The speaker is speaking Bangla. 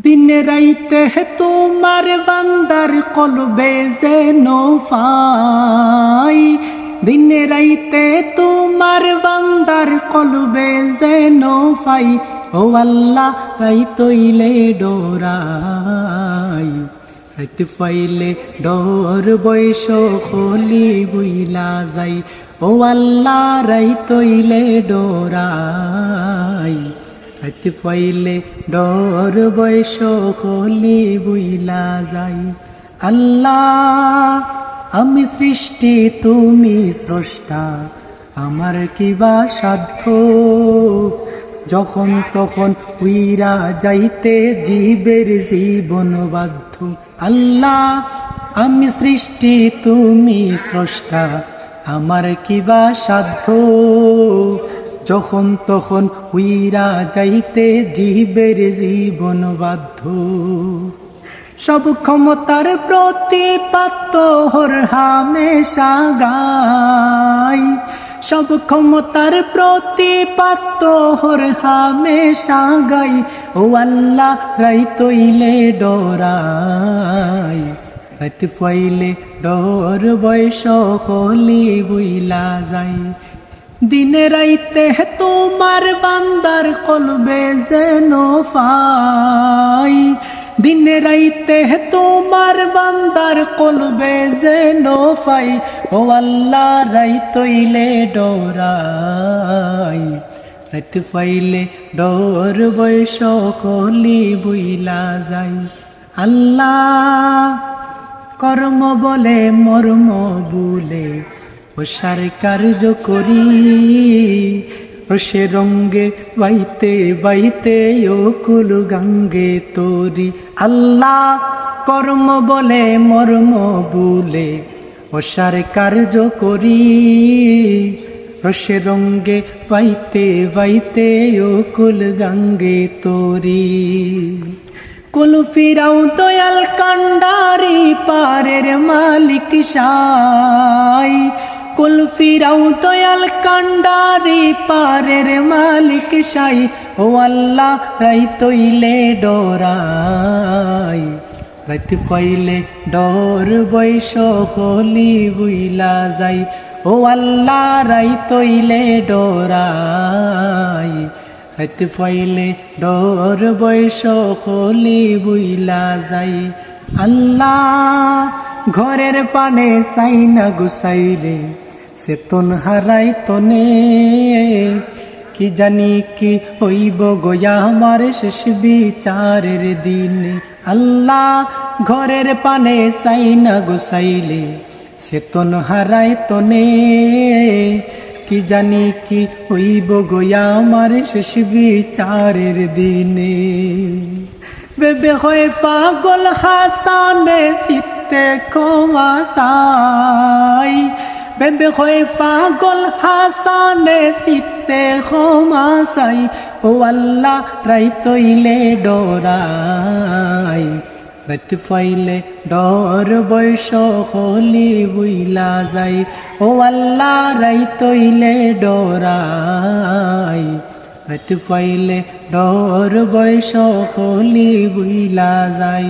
দিন রাইতে হে তোমার বান্দার কলবে যেন ফাই। দিন রাইতে তোমার বান্দার কলবে যেন ফাই। ও আল্লাহ রাই তৈলে ডোরাই। রাইতে ফাইলে ডর বয়স খলি বুইলা যাই। ও আল্লাহ, রাই তৈলে ডোরাই। হাতে ফাইলে ডর বয়স হলি বুইলা যাই। আল্লাহ, আমি সৃষ্টি, তুমি স্রষ্টা। আমার কিবা সাধ্য? যখন তখন উইরা যাইতে জীবের জীবন বাধ্য। আল্লাহ, আমি সৃষ্টি, তুমি স্রষ্টা। আমার কিবা সাধ্য? যখন তখন উইরা যাইতে জীবের জীবন বাধ্য। সব ক্ষমতার প্রতিপাত্য হর হামেশা গাই। সব ক্ষমতার প্রতিপাত্য হর হামেশা গাই। ও আল্লাহ রাই তৈলে ডরাই। রাত ফাইলে ডর বয়স হলি বুইলা যাই। দিনে রাইতে তোমার বান্দার কলবে যেন ফাই। দিনে রাইতে তোমার বান্দার কলবে যেন ফাই। ও আল্লাহ রাই তৈলে ডরাই। রাইতে ফাইলে ডর বয়স হলি বুইলা যাই। আল্লাহ, কর্ম বলে মর্ম বলে ওষার কার্য করি। রসে রঙ্গে বাইতে বাইতে ও কুল গঙ্গে তোরি। আল্লাহ কর্ম বলে, মর্ম বলে ওষার কার্য করি। রসে রঙ্গে বাইতে বাইতে ও কুল গঙ্গে তোরি। কুল ফিরাও দয়াল কান্ডারি পারের মালিক সাই। কুল ফিরাও দয়াল কান্ডারি পারের মালিক সাই। ও আল্লাহ রাই তৈলে ডরাই। রাইতে পাইলে ডর বৈশ হলি বুইলা যাই। ও আল্লাহ রাই তৈলে ডরাই। হাতে ফাইলে ডর বয়স হলি বুইলা যাই। আল্লাহ, ঘরের পানে সাইনা গুসাইলে সে তন হারাই তনে। কি জানি কি হইব গয়া আমার শেষ বিচারের দিন। আল্লাহ ঘরের পানে সাইনা গুসাইলে সে তন হারাই তনে। কি জানি কি হইব গোয়া আমার শেষ বিচারের দিনে। বেবে হয়ে পাগল হাসানে শীতে ক্ষমাসাই বেবে হয়ে পাগল হাসানে শীতে ক্ষমাসাই ও আল্লাহ রাই তৈলে ডরাই। রাত ফাইলে ডর বয়স হলি বুইলা যাই। ও আল্লাহ রাই তৈলে ডরাই। রাত ফাইলে ডর বয়স হলি বুইলা যাই।